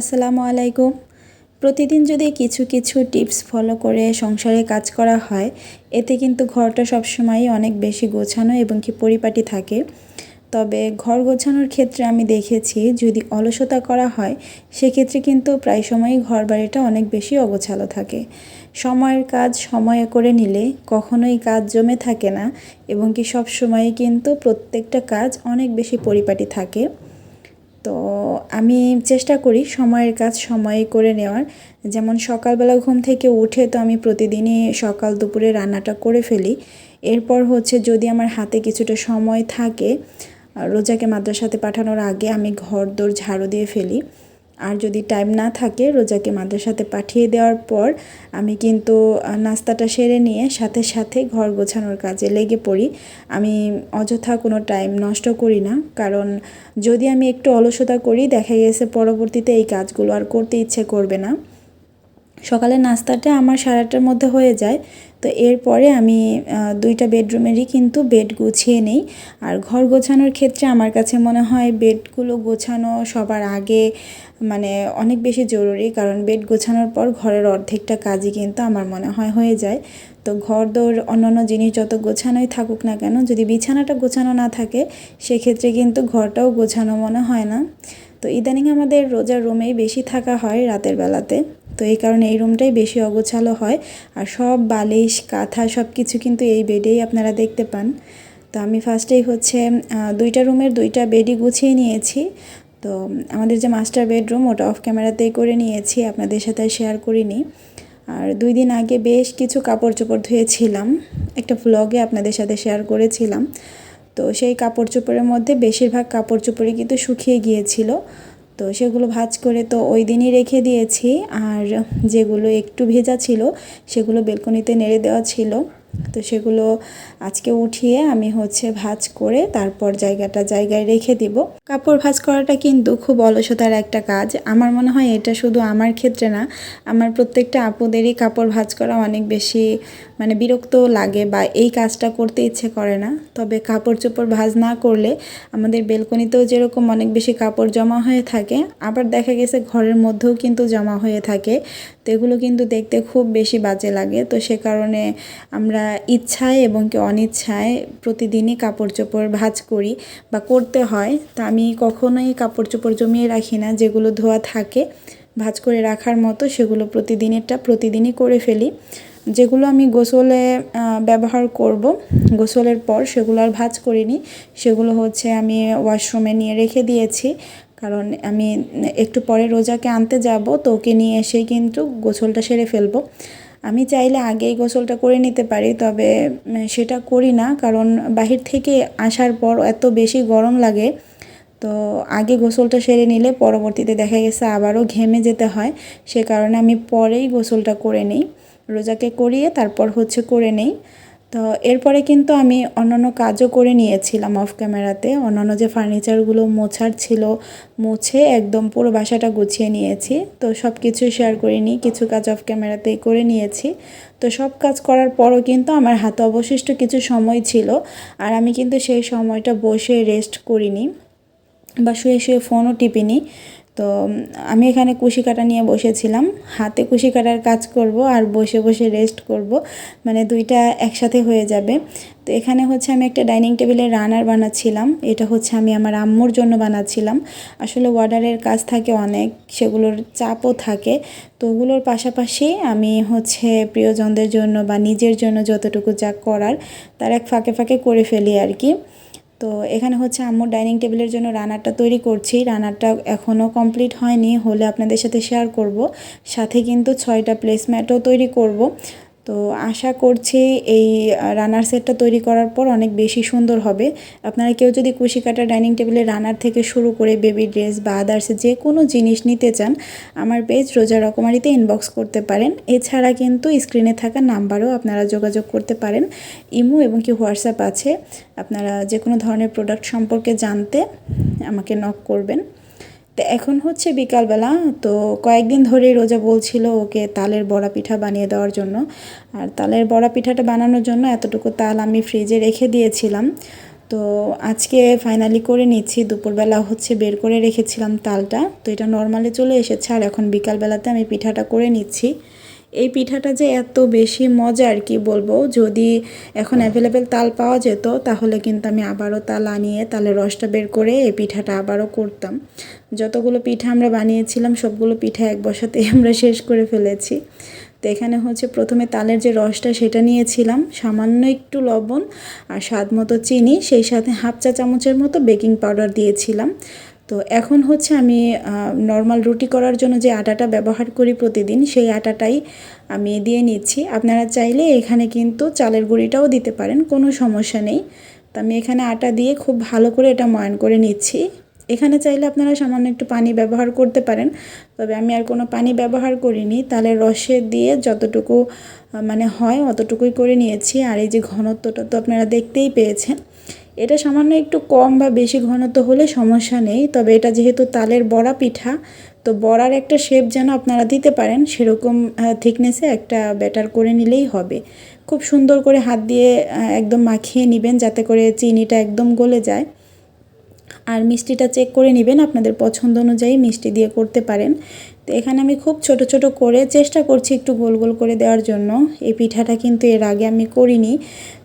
আসসালামু আলাইকুম। প্রতিদিন যদি কিছু কিছু টিপস ফলো করে সংসারে কাজ করা হয়, এতে কিন্তু ঘরটা সবসময়ই অনেক বেশি গোছানো এবং কি পরিপাটি থাকে। তবে ঘর গোছানোর ক্ষেত্রে আমি দেখেছি যদি অলসতা করা হয়, সেক্ষেত্রে কিন্তু প্রায় সময়ই ঘর বাড়িটা অনেক বেশি অগোছালো থাকে। সময়ের কাজ সময়ে করে নিলে কখনোই কাজ জমে থাকে না এবং কি সব সময়ই কিন্তু প্রত্যেকটা কাজ অনেক বেশি পরিপাটি থাকে। তো আমি চেষ্টা করি সময়ের কাজ সময়ে করে নেওয়ার। যেমন সকালবেলা ঘুম থেকে উঠে তো আমি প্রতিদিনই সকাল দুপুরে রান্নাটা করে ফেলি। এরপর হচ্ছে যদি আমার হাতে কিছুটা সময় থাকে রোজাকে মাদ্রাসাতে পাঠানোর আগে আমি ঘর দোর ঝাড়ু দিয়ে ফেলি। আর যদি টাইম না থাকে রোজাকে মাদ্রাসাতে পাঠিয়ে দেওয়ার পর, আমি কিন্তু নাস্তাটা সেরে নিয়ে সাথে সাথে ঘর গোছানোর কাজে লেগে পড়ি। আমি অযথা কোনো টাইম নষ্ট করি না, কারণ যদি আমি একটু অলসতা করি, দেখা গেছে পরবর্তীতে এই কাজগুলো আর করতে ইচ্ছে করবে না। সকালে নাস্তাটা আমার সারাটার মধ্যে হয়ে যায় তো এরপরে আমি দুইটা বেডরুমেরই কিন্তু বেড গুছিয়ে নেই। আর ঘর গোছানোর ক্ষেত্রে আমার কাছে মনে হয় বেডগুলো গোছানো সবার আগে মানে অনেক বেশি জরুরি। কারণ বেড গোছানোর পর ঘরের অর্ধেকটা কাজই কিন্তু আমার মনে হয় হয়ে যায়। তো ঘর দৌড়, অন্যান্য জিনিস যত গোছানোই থাকুক না কেন, যদি বিছানাটা গোছানো না থাকে, সেক্ষেত্রে কিন্তু ঘরটাও গোছানো মনে হয় না। তো ইদানিং আমাদের রোজার রুমেই বেশি থাকা হয় রাতের বেলাতে। তো এই কারণে এই রুমটাই বেশি অগোছালো হয়। আর সব বালিশ, কাঁথা সব কিছু কিন্তু এই বেডেই আপনারা দেখতে পান। তো আমি ফার্স্টেই হচ্ছে দুইটা রুমের দুইটা বেডই গুছিয়ে নিয়েছি। তো আমাদের যে মাস্টার বেডরুম ওটা অফ ক্যামেরাতেই করে নিয়েছি, আপনাদের সাথে শেয়ার করিনি। আর দুই দিন আগে বেশ কিছু কাপড় চোপড় ধুয়েছিলাম। একটা ভ্লগে আপনাদের সাথে শেয়ার করেছিলাম। তো সেই কাপড় চোপড়ের মধ্যে বেশিরভাগ কাপড় চোপড়ই কিন্তু শুকিয়ে গিয়েছিল। তো সেগুলো ভাজ করে তো ওই দিনই রেখে দিয়েছি। আর যেগুলো একটু ভেজা ছিল, সেগুলো বেলকনিতে নেড়ে দেওয়া ছিল। তো সেগুলো আজকে উঠিয়ে আমি হচ্ছে ভাজ করে তারপর জায়গাটা জায়গায় রেখে দিব। কাপড় ভাজ করাটা কিন্তু খুব অলসতার একটা কাজ। আমার মনে হয় এটা শুধু আমার ক্ষেত্রে না, আমার প্রত্যেকটা আপুদেরই কাপড় ভাজ করা অনেক বেশি মানে বিরক্ত লাগে বা এই কাজটা করতে ইচ্ছে করে না। তবে কাপড় চোপড় ভাজ না করলে আমাদের বেলকনিতেও যেরকম অনেক বেশি কাপড় জমা হয়ে থাকে, আবার দেখা গেছে ঘরের মধ্যেও কিন্তু জমা হয়ে থাকে। তো এগুলো কিন্তু দেখতে খুব বেশি বাজে লাগে। তো সে কারণে আমরা ইচ্ছায় এবং কি অনিচ্ছায় প্রতিদিনই কাপড় চোপড় ভাজ করি বা করতে হয়। তা আমি কখনোই কাপড় চোপড় জমিয়ে রাখি না। যেগুলো ধোয়া থাকে, ভাজ করে রাখার মতো সেগুলো প্রতিদিনেরটা প্রতিদিনই করে ফেলি। যেগুলো আমি গোসলে ব্যবহার করব, গোসলের পর সেগুলো আর ভাজ করিনি। সেগুলো হচ্ছে আমি ওয়াশরুমে নিয়ে রেখে দিয়েছি। কারণ আমি একটু পরে রোজাকে আনতে যাব, তো ওকে নিয়ে এসেই কিন্তু গোসলটা সেরে ফেলব। আমি চাইলে আগেই গোসলটা করে নিতে পারি, তবে সেটা করি না, কারণ বাহির থেকে আসার পর এত বেশি গরম লাগে। তো আগে গোসলটা সেরে নিলে পরবর্তীতে দেখা গেছে আবারও ঘেমে যেতে হয়, সে কারণে আমি পরেই গোসলটা করে নিই। রোজাকে করিয়ে তারপর হচ্ছে করে নেই। তো এরপরে কিন্তু আমি অন্যান্য কাজও করে নিয়েছিলাম অফ ক্যামেরাতে অন্যান্য যে ফার্নিচারগুলো মোছার ছিল, মুছে একদম পুরো বাসাটা গুছিয়ে নিয়েছি। তো সব কিছু শেয়ার করিনি কিছু কাজ অফ ক্যামেরাতেই করে নিয়েছি। তো সব কাজ করার পরও কিন্তু আমার হাতে অবশিষ্ট কিছু সময় ছিল আর আমি কিন্তু সেই সময়টা বসে রেস্ট করিনি বা শুয়ে শুয়ে ফোনও টিপিনি। তো আমি এখানে কুশি কাটা নিয়ে বসেছিলাম। হাতে কুশি কাটার কাজ করব আর বসে বসে রেস্ট করব। মানে দুইটা একসাথে হয়ে যাবে। তো এখানে হচ্ছে আমি একটা ডাইনিং টেবিলে রানার বানাচ্ছিলাম। এটা হচ্ছে আমি আমার আম্মুর জন্য বানাচ্ছিলাম। আসলে অর্ডারের কাজ থাকে অনেক, সেগুলোর চাপও থাকে। তো ওগুলোর পাশাপাশি আমি হচ্ছে প্রিয়জনদের জন্য বা নিজের জন্য যতটুকু যা করার, তার এক ফাঁকে ফাঁকে করে ফেলি আর কি। তো এখানে হচ্ছে আম্মুর ডাইনিং টেবিলের জন্য রানারটা তৈরি করছি। রানারটা এখনও কমপ্লিট হয়নি, হলে আপনাদের সাথে শেয়ার করব। সাথে কিন্তু ছয়টা প্লেসম্যাটও তৈরি করব। তো আশা করছি এই রানার সেটটা তৈরি করার পর অনেক বেশি সুন্দর হবে। আপনারা কেউ যদি কুশি কাটা ডাইনিং টেবিলে রানার থেকে শুরু করে বেবি ড্রেস বা আদার্স যে কোনো জিনিস নিতে চান, আমার পেজ রোজা রকমারিতে ইনবক্স করতে পারেন। এছাড়া কিন্তু স্ক্রিনে থাকা নাম্বারও আপনারা যোগাযোগ করতে পারেন। ইমো এবং কি হোয়াটসঅ্যাপ আছে। আপনারা যে কোনো ধরনের প্রোডাক্ট সম্পর্কে জানতে আমাকে নক করবেন। তো এখন হচ্ছে বিকালবেলা, তো কয়েকদিন ধরেই রোজা বলছিল ওকে তালের বড়া পিঠা বানিয়ে দেওয়ার জন্য। আর তালের বড়া পিঠাটা বানানোর জন্য এতটুকু তাল আমি ফ্রিজে রেখে দিয়েছিলাম। তো আজকে ফাইনালি করে নিচ্ছি, দুপুরবেলা হচ্ছে বের করে রেখেছিলাম তালটা। তো এটা নর্মালি চলে এসেছে, আর এখন বিকালবেলাতে আমি পিঠাটা করে নিচ্ছি। এই পিঠাটা যে এত বেশি মজার, কি বলব? যদি এখন অ্যাভেলেবেল তাল পাওয়া যেত, তাহলে কিন্তু আমি আবারও তাল আনিয়ে, তালের রসটা বের করে এই পিঠাটা আবারও করতাম। যতগুলো পিঠা আমরা বানিয়েছিলাম, সবগুলো পিঠা এক বসাতেই আমরা শেষ করে ফেলেছি। তো এখানে হচ্ছে প্রথমে তালের যে রসটা, সেটা নিয়েছিলাম, সামান্য একটু লবণ আর স্বাদ মতো চিনি, সেই সাথে হাফ চা চামচের মতো বেকিং পাউডার দিয়েছিলাম। তো এখন হচ্ছে আমি নর্মাল রুটি করার জন্য যে আটাটা ব্যবহার করি প্রতিদিন, সেই আটাটাই আমি দিয়ে নিচ্ছি। আপনারা চাইলে এখানে কিন্তু চালের গুঁড়িটাও দিতে পারেন, কোনো সমস্যা নেই। তো আমি এখানে আটা দিয়ে খুব ভালো করে এটা ময়ান করে নিচ্ছি। এখানে চাইলে আপনারা সামান্য একটু পানি ব্যবহার করতে পারেন, তবে আমি আর কোনো পানি ব্যবহার করিনি। তাহলে রসে দিয়ে যতটুকু মানে হয় অতটুকুই করে নিয়েছি। আর এই যে ঘনত্বটা তো আপনারা দেখতেই পেয়েছেন। এটা সামান্য একটু কম বা বেশি ঘনত্ব হলে সমস্যা নেই, তবে এটা যেহেতু তালের বড়া পিঠা, তো বড়ার একটা শেপ যেন আপনারা দিতে পারেন, সেরকম থিকনেসে একটা ব্যাটার করে নিলেই হবে। খুব সুন্দর করে হাত দিয়ে একদম মাখিয়ে নেবেন যাতে করে চিনিটা একদম গলে যায়। আর মিষ্টিটা চেক করে নেবেন আপনাদের পছন্দ অনুযায়ী মিষ্টি দিয়ে করতে পারেন। তো এখানে আমি খুব ছোট ছোট করে চেষ্টা করছি একটু গোল গোল করে দেওয়ার জন্য। এই পিঠাটা কিন্তু এর আগে আমি করিনি।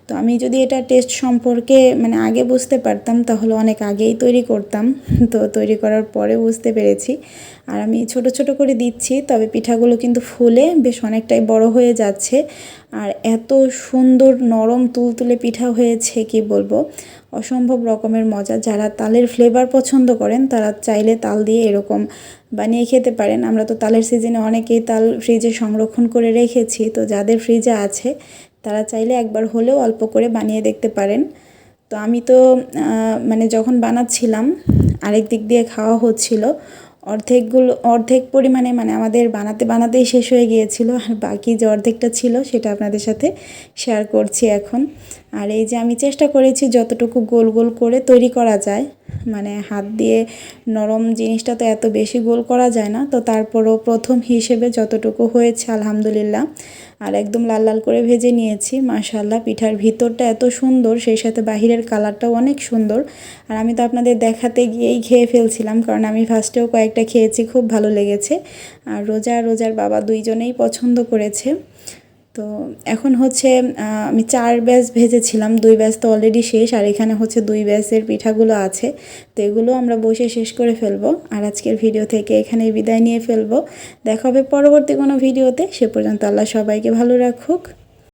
তো আমি যদি এটা টেস্ট সম্পর্কে মানে আগে বুঝতে পারতাম, তাহলে অনেক আগেই তৈরি করতাম। তো তৈরি করার পরে বুঝতে পেরেছি। আর আমি ছোট ছোট করে দিচ্ছি, তবে পিঠাগুলো কিন্তু ফুলে বেশ অনেকটাই বড় হয়ে যাচ্ছে। আর এত সুন্দর নরম তুলতুলে পিঠা হয়েছে, কি বলব? অসম্ভব রকমের মজা। যারা তালের ফ্লেভার পছন্দ করেন, তারা চাইলে তাল দিয়ে এরকম বানিয়ে খেতে পারেন। আমরা তো তালের সিজনে অনেকেই তাল ফ্রিজে সংরক্ষণ করে রেখেছি। তো যাদের ফ্রিজে আছে তারা চাইলে একবার হলেও অল্প করে বানিয়ে দেখতে পারেন। তো আমি তো মানে যখন বানাচ্ছিলাম, আরেক দিক দিয়ে খাওয়া হচ্ছিল, অর্ধেকগুলো, অর্ধেক পরিমাণে মানে আমাদের বানাতে বানাতেই শেষ হয়ে গিয়েছিল, আর বাকি যে অর্ধেকটা ছিল সেটা আপনাদের সাথে শেয়ার করছি এখন। আর এই যে আমি চেষ্টা করেছি যতটুকু গোল গোল করে তৈরি করা যায় মানে হাত দিয়ে নরম জিনিসটা তো এত বেশি গোল করা যায় না, তো তারপরও প্রথম হিসেবে যতটুকু হয়েছে আলহামদুলিল্লাহ। আর একদম লাল লাল করে ভেজে নিয়েছি মাশাল্লাহ পিঠার ভিতরটা এত সুন্দর, সেই সাথে বাহিরের কালারটাও অনেক সুন্দর। আর আমি তো আপনাদের দেখাতে গিয়েই খেয়ে ফেলছিলাম, কারণ আমি ফার্স্টেও কয়েকটা খেয়েছি, খুব ভালো লেগেছে। আর রোজা রোজার বাবা দুইজনেই পছন্দ করেছে। তো এখন হচ্ছে আমি চার ব্যাচ ভেজেছিলাম, দুই ব্যাচ তো অলরেডি শেষ, আর এখানে হচ্ছে দুই ব্যাচের পিঠাগুলো আছে। তো এগুলো আমরা বসে শেষ করে ফেলব, আর আজকের ভিডিও থেকে এখানে বিদায় নিয়ে ফেলব। দেখা হবে পরবর্তী কোনো ভিডিওতে সে পর্যন্ত আল্লাহ সবাইকে ভালো রাখুক।